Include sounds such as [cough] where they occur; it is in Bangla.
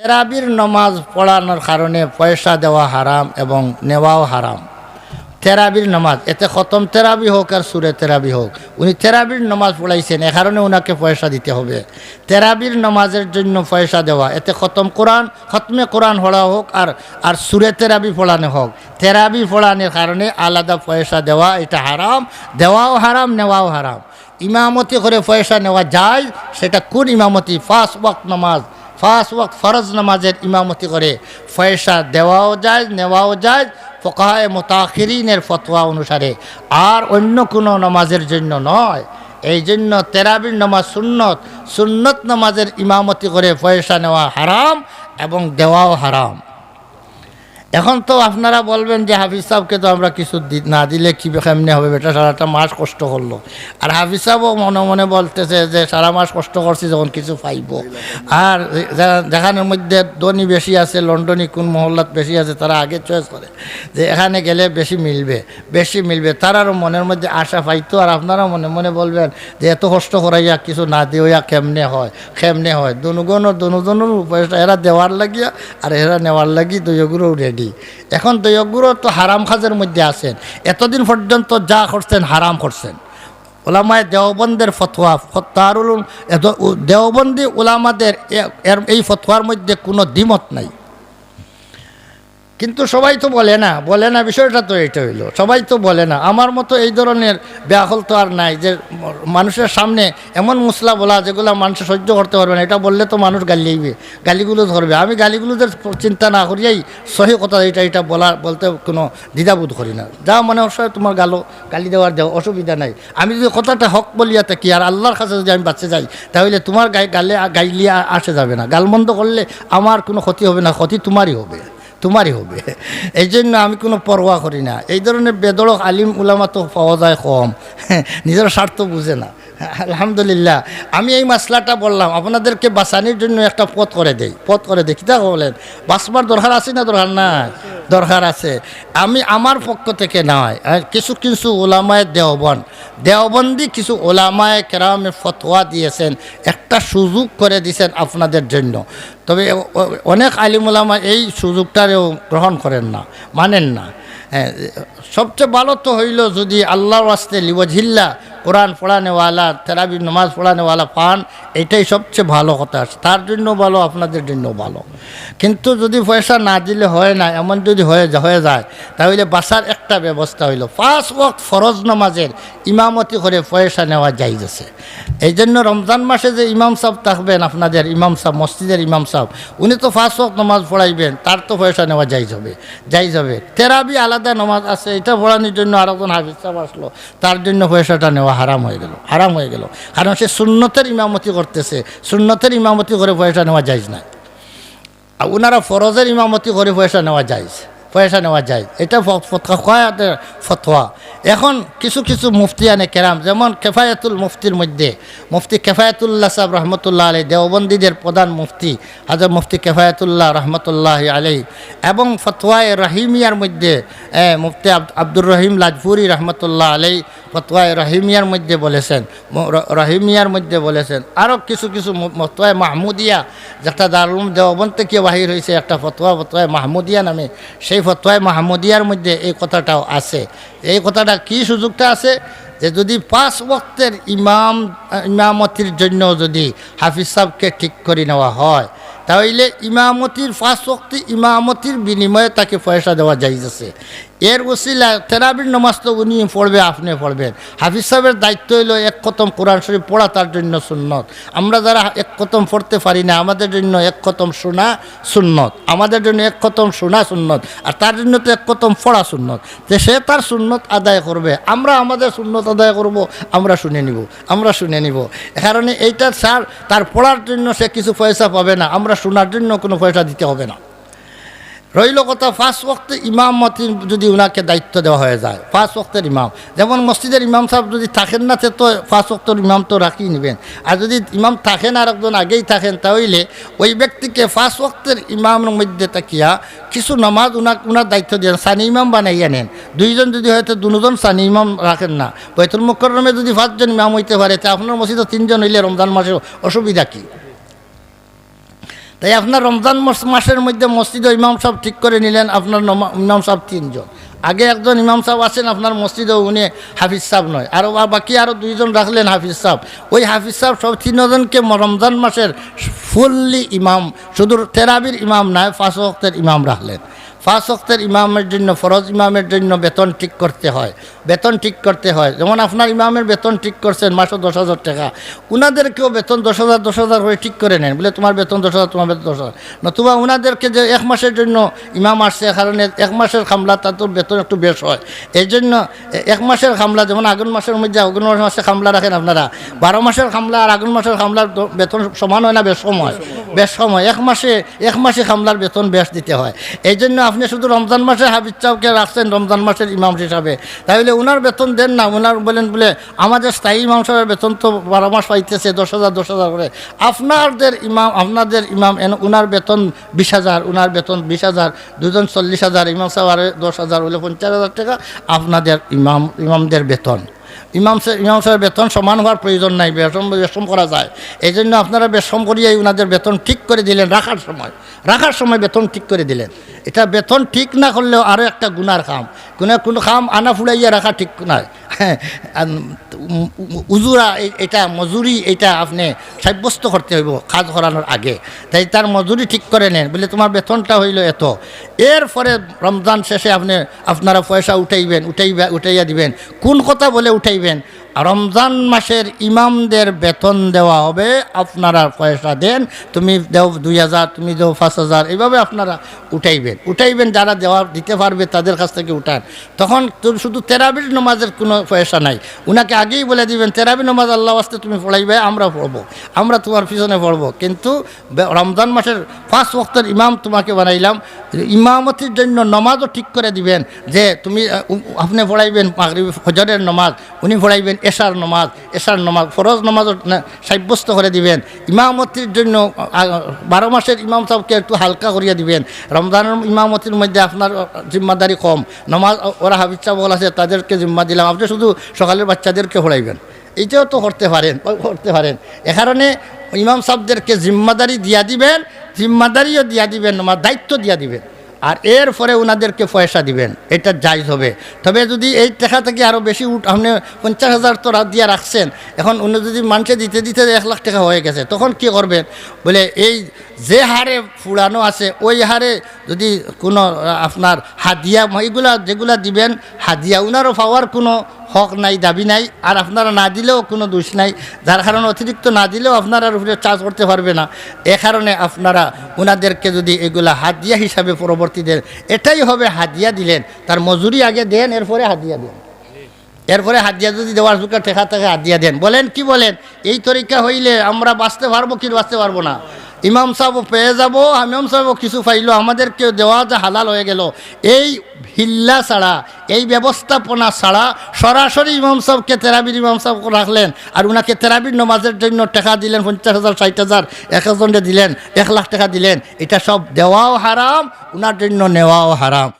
তেরাবির নমাজ পড়ানোর কারণে পয়সা দেওয়া হারাম এবং নেওয়াও হারাম। তেরাবির নামাজ, এতে খতম তেরাবি হোক আর সুরে তেরাবি হোক, উনি তেরাবির নামাজ পড়াইছেন, এ কারণে ওনাকে পয়সা দিতে হবে। তেরাবির নামাজের জন্য পয়সা দেওয়া, এতে খতম কোরআন, খতমে কোরআন পড়া হোক আর আর সুরে তেরাবি পড়ানো হোক। তেরাবি পড়ানোর কারণে আলাদা পয়সা দেওয়া, এটা হারাম, দেওয়াও হারাম, নেওয়াও হারাম। ইমামতি করে পয়সা নেওয়া যায়, সেটা কোন ইমামতি? ফার্স্ট ওয়াক্ত নামাজ ফার্স্ট ওয়াক্ত ফরজ নামাজের ইমামতি করে। ফয়সা দেওয়াও যায় নেওয়াও যায় ফোকায় মোতাখিরিনের ফতোয়া অনুসারে। আর অন্য কোনো নামাজের জন্য নয়। এই জন্য তেরাবির নামাজ সুন্নত সুন্নত নামাজের ইমামতি করে পয়সা নেওয়া হারাম এবং দেওয়াও হারাম। এখন তো আপনারা বলবেন যে হাফিজ সাহেবকে তো আমরা কিছু না দিলে কি কেমনে হবে? বেটা, সারাটা মাস কষ্ট করল। আর হাফিজ সাহেবও মনে মনে বলতেছে যে সারা মাস কষ্ট করছি, যখন কিছু পাইব। আর যেখানের মধ্যে ধনী বেশি আছে, লন্ডনী কোন মহল্লাত বেশি আছে, তারা আগে চয়েস করে যে এখানে গেলে বেশি মিলবে বেশি মিলবে। তারারও মনের মধ্যে আশা পাইতো, আর আপনারা মনে মনে বলবেন যে এত কষ্ট করাইয়া কিছু না দিওয়া কেমনে হয়? কেমনে হয়? দুনুগণও দুনুজনের পয়সা এরা দেওয়ার লাগিয়া, আর এরা নেওয়ার লাগি দৈয়গুরও রেডি এখন দৈয়গুরও তো হারাম খাজের মধ্যে আছেন। এতদিন পর্যন্ত যা করছেন হারাম করছেন। ওলামায় দেওবন্দের ফতোয়া ফতারুল দেওবন্দি ওলামাদের এই ফতোয়ার মধ্যে কোনো দ্বিমত নাই। কিন্তু সবাই তো বলে না বলে না বিষয়টা তো এটা হইল। সবাই তো বলে না। আমার মতো এই ধরনের ব্যাহল তো আর নাই যে মানুষের সামনে এমন মুসলা বলা যেগুলো মানুষ সহ্য করতে পারবে না। এটা বললে তো মানুষ গালিয়েবে গালিগুলো ধরবে। আমি গালিগুলোদের চিন্তা না করিয়াই সহি কথা এটা এটা বলা, বলতে কোনো দ্বিধাবোধ করি না। যা মনে অবশ্যই তোমার গালো গালি দেওয়ার দেওয়া, অসুবিধা নাই। আমি যদি কথাটা হক বলিয়া থাকি আর আল্লাহর কাছে যদি আমি বাঁচতে যাই, তাহলে তোমার গায়ে গালে, গাইলিয়ে আসে যাবে না। গালমন্দ করলে আমার কোনো ক্ষতি হবে না, ক্ষতি তোমারই হবে। তোমারই হবে। এই জন্য আমি কোনো পরোয়া করি না। এই ধরনের বেদলক আলিম উলামা তো পাওয়া যায় কম। [laughs] নিজের স্বার্থ বুঝে না। আলহামদুলিল্লাহ। আমি এই মাসলাটা বললাম, আপনাদেরকে বাঁচানোর জন্য একটা পথ করে দেই, পথ করে দেই। কিতা বলেন? বাঁচবার দরকার আছে না দরকার না দরকার আছে। আমি আমার পক্ষ থেকে নয় কিছু কিছু ওলামায় দেওবন দেওবন্দি কিছু ওলামায় কেরামে ফতোয়া দিয়েছেন, একটা সুযোগ করে দিয়েছেন আপনাদের জন্য। তবে অনেক আলিম ওলামা এই সুযোগটারেও গ্রহণ করেন না, মানেন না। সবচেয়ে ভালো তো হইল যদি আল্লাহর আস্তে লিবজিল্লা কোরআন পড়ানেওয়ালা তেরাবি নমাজ পড়ানেওয়ালা পান, এটাই সবচেয়ে ভালো কথা। তার জন্য ভালো, আপনাদের জন্য ভালো। কিন্তু যদি পয়সা না দিলে হয় না, এমন যদি হয়ে হয়ে যায়, তাহলে বাসার একটা ব্যবস্থা হইল। পাঁচ ওয়াক্ত ফরজ নামাজের ইমামতি করে পয়সা নেওয়া যাই আছে। এই জন্য রমজান মাসে যে ইমাম সাহেব থাকবেন, আপনাদের ইমাম সাহেব, মসজিদের ইমাম সাহেব, উনি তো পাঁচ ওয়াক্ত নামাজ পড়াইবেন, তার তো পয়সা নেওয়া যাই যাবে যাই যাবে তেরাবি আলাদা নামাজ আছে, এটা পড়ানোর জন্য আর একজন হাফিজ সাহেব আসলো, তার জন্য পয়সাটা নেওয়া হারাম হয়ে গেল, হারাম হয়ে গেল। কারণ সে সুন্নতের ইমামতি করতেছে, সুন্নতের ইমামতি করে পয়সা নেওয়া যাইজ না আর ওনারা ফরজের ইমামতি করে পয়সা নেওয়া যায় পয়সা নেওয়া যায়। এটা ফতোয়া। এখন কিছু কিছু মুফতি আনে কেরাম, যেমন কেফায়াতুল মুফতির মধ্যে, মুফতি কেফায়াতুল্লাহ সাহেব রহমতুল্লাহ আলী দেওবন্দীদের প্রধান মুফতি হাজর মুফতি কেফায়াতুল্লাহ রহমতুল্লাহ আলী এবং ফতোয়ায় রহিমিয়ার মধ্যে মুফতি আব- আব্দুর রহিম লাজপুরি রহমতুল্লাহ আলী ফতোয়ায় রহিমিয়ার মধ্যে বলেছেন রহিমিয়ার মধ্যে বলেছেন। আরও কিছু কিছু ফতোয়ায় মাহমুদিয়া যেটা দারুম দেওবন থেকে বাহির হয়েছে একটা ফতোয়া, ফতোয়ায় মাহমুদিয়া নামে, সেই ফতোয়ায় মাহমুদিয়ার মধ্যে এই কথাটাও আছে। এই কথাটা কি সুযোগটা আছে? যে যদি পাঁচ ওয়াক্তের ইমাম, ইমামতির জন্য যদি হাফিজ সাহেবকে ঠিক করে নেওয়া হয়, তাহলে ইমামতির, পাঁচ ওক্তি ইমামতির বিনিময়ে তাকে পয়সা দেওয়া যাইতেছে। এর উসিলা তেরাবির নমাজ তো উনি পড়বে, আপনি পড়বেন। হাফিজ সাহেবের দায়িত্ব হইল এক কতম কোরআন শরীফ পড়া, তার জন্য সুন্নত। আমরা যারা এক কতম পড়তে পারি না, আমাদের জন্য এক কতম শোনা সুন্নত। আমাদের জন্য এক কতম শোনা সুন্নত, আর তার জন্য তো এক কতম পড়া সুন্নত। যে সে তার সুন্নত আদায় করবে, আমরা আমাদের সুন্নত আদায় করব, আমরা শুনে নিব, আমরা শুনে নিব। কারণে এইটা স্যার, তার পড়ার জন্য সে কিছু পয়সা পাবে না, আমরা শোনার জন্য কোনো পয়সা দিতে হবে না। রইল কথা, ফার্স্ট ওয়াক্তে ইমামতির যদি ওনাকে দায়িত্ব দেওয়া হয়ে যায়, ফার্স্ট ওক্তের ইমাম। যেমন মসজিদের ইমাম সাহেব যদি থাকেন না, সে তো ফার্স্ট ওয়াক্তের ইমাম তো রাখিয়ে নেবেন। আর যদি ইমাম থাকেন আর একজন আগেই থাকেন, তাহলে ওই ব্যক্তিকে ফার্স্ট ওক্তের ইমামের মধ্যে তাকিয়া কিছু নামাজ উনার উনার দায়িত্ব দেন সানি ইমাম বানাইয়া নেন। দুইজন যদি হয়তো দুজন সানি ইমাম রাখেন না, বৈতুল মুকরমে যদি পাঁচজন ইমাম হইতে পারে, তা আপনার মসজিদে তিনজন হইলে রমজান মাসে অসুবিধা কী? তাই আপনার রমজান মাস- মাসের মধ্যে মসজিদে ইমাম সাহেব ঠিক করে নিলেন, আপনার ইমাম সাহেব তিনজন। আগে একজন ইমাম সাহেব আছেন, আপনার মসজিদে উনি হাফিজ সাহেব নয়। আরও বা- বাকি আরও দুইজন রাখলেন হাফিজ সাহেব। ওই হাফিজ সাহেব সব তিনজনকে রমজান মাসের ফুললি ইমাম শুধু তেরাবির ইমাম নয় ফাঁস ওয়াক্তের ইমাম রাখলেন। ফাঁস ওয়াক্তের ইমামের জন্য, ফরজ ইমামের জন্য বেতন ঠিক করতে হয়। বেতন ঠিক করতে হয়। যেমন আপনার ইমামের বেতন ঠিক করছেন, মাসে দশ হাজার টাকা। উনাদেরকেও বেতন দশ হাজার দশ হাজার করে ঠিক করে নেন। বলে, তোমার বেতন দশ হাজার, তোমার বেতন দশ হাজার। নতুবা ওনাদেরকে যে এক মাসের জন্য ইমাম আসছে কারণে এক মাসের খামলা তার তো বেতন একটু বেশ হয়। এই জন্য এক মাসের খামলা, যেমন আগুন মাসের মধ্যে আগুন মাসে খামলা রাখেন আপনারা, বারো মাসের খামলা আর আগুন মাসের খামলার বেতন সমান হয় না, বেশ সময়। বেশ সময়, এক মাসে এক মাসে খামলার বেতন বেশ দিতে হয়। এই জন্য আপনি শুধু রমজান মাসে হাবিজ চাউকে রাখছেন, রমজান মাসের ইমাম হিসাবে। তাহলে উনার বেতন দেন না, উনার বলেন বলে, আমাদের স্থায়ী ইমাম সাহেবের বেতন তো বারো মাস পাইতেছে, দশ হাজার দশ হাজার করে। আপনাদের ইমাম আপনাদের ইমাম, এন, উনার বেতন বিশ হাজার, উনার বেতন বিশ হাজার, দুজন চল্লিশ হাজার, ইমাম সাহেব আরে দশ হাজার হলে পঞ্চাশ হাজার টাকা, আপনাদের ইমাম, ইমামদের বেতন। ইমাম সাহেব ইমাম সাহেবের বেতন সমান হওয়ার প্রয়োজন নাই, বেতন বেশম করা যায়। এই জন্য আপনারা বেশম করিয়াই ওনাদের বেতন ঠিক করে দিলেন রাখার সময়। রাখার সময় বেতন ঠিক করে দিলেন। এটা বেতন ঠিক না করলেও আরও একটা গুনার খাম। কোনো কোনো খাম আনা ফুলাইয়া রাখা ঠিক নয় উজুরা এ- এটা মজুরি, এটা আপনি সাব্যস্ত করতে হইব কাজ করানোর আগে। তাই তার মজুরি ঠিক করে নেন, বলে তোমার বেতনটা হইল এত। এরপরে রমজান শেষে আপনি আপনারা পয়সা উঠাইবেন, উঠাইবা, উঠাইয়া দিবেন। কোন কথা বলে উঠাইবেন? রমজান মাসের ইমামদের বেতন দেওয়া হবে, আপনারা পয়সা দেন, তুমি দেও দুই হাজার, তুমি দেও পাঁচ হাজার এইভাবে আপনারা উঠাইবেন। উঠাইবেন, যারা দেওয়া দিতে পারবে তাদের কাছ থেকে উঠান। তখন তো শুধু তেরাবির নমাজের কোনো পয়সা নাই। উনাকে আগেই বলে দিবেন তেরাবি নমাজ আল্লাহ আসতে তুমি পড়াইবে, আমরা পড়ব, আমরা তোমার পিছনে পড়ব। কিন্তু রমজান মাসের পাঁচ ওয়াক্তের ইমাম তোমাকে বানাইলাম। ইমামতির জন্য নমাজও ঠিক করে দিবেন, যে তুমি আপনি পড়াইবেন ফজরের নমাজ, উনি পড়াইবেন এশার নমাজ এশার নমাজ, ফরজ নমাজও না- সাব্যস্ত করে দিবেন। ইমামতির জন্য বারো মাসের ইমাম সাহেবকে একটু হালকা করিয়া দিবেন। রমজানের ইমামতির মধ্যে আপনার জিম্মাদারি কম। নমাজ ওরা হাবিজ সাহেব আছে, তাদেরকে জিম্মা দিলাম। আপনি শুধু সকালের বাচ্চাদেরকে পড়াইবেন। এইটাও তো করতে পারেন করতে পারেন। এ কারণে ইমাম সাহেবদেরকে জিম্মাদারি দিয়া দিবেন, জিম্মাদারিও দিয়া দিবেন আমার দায়িত্ব দিয়া দিবেন। আর এর পরে ওনাদেরকে পয়সা দিবেন, এটা জায়জ হবে। তবে যদি এই টাকা থেকে আরও বেশি উঠ, আপনি পঞ্চাশ হাজার তো দিয়ে রাখছেন, এখন উনি যদি মানুষে দিতে দিতে এক লাখ টাকা হয়ে গেছে, তখন কি করবেন? বলে এই যে হারে ফুড়ানো আছে, ওই হারে যদি কোনো আপনার হাদিয়া, এইগুলা যেগুলা দিবেন, হাদিয়া ওনারও পাওয়ার কোনো হক নাই, দাবি নাই, আর আপনারা না দিলেও কোনো দোষ নাই। যার কারণে অতিরিক্ত না দিলেও আপনারা উপরে চার্জ করতে পারবে না। এ কারণে আপনারা ওনাদেরকে যদি এগুলা হাদিয়া হিসাবে পরবর্তী দেন, এটাই হবে হাদিয়া দিলেন। তার মজুরি আগে দেন, এরপরে হাদিয়া দেন। এরপরে হাদিয়া যদি দেওয়ার যুগে ঠেকা থেকে হাদিয়া দেন। বলেন, কি বলেন? এই তরিকা হইলে আমরা বাঁচতে পারব কি বাঁচতে পারব না? ইমাম সাহেব পেয়ে যাব ইমাম সাহেব কিছু পাইলো আমাদেরকে দেওয়া যে হালাল হয়ে গেল। এই হিল্লা ছাড়া, এই ব্যবস্থাপনা ছাড়া সরাসরি ইমাম সাহেবকে তেরাবির ইমাম সাহেব রাখলেন আর উনাকে তেরাবির নমাজের জন্য টাকা দিলেন, পঞ্চাশ হাজার, ষাট হাজার, এক হাজার দিলেন, এক লাখ টাকা দিলেন। এটা সব দেওয়াও হারাম, উনার জন্য নেওয়াও হারাম।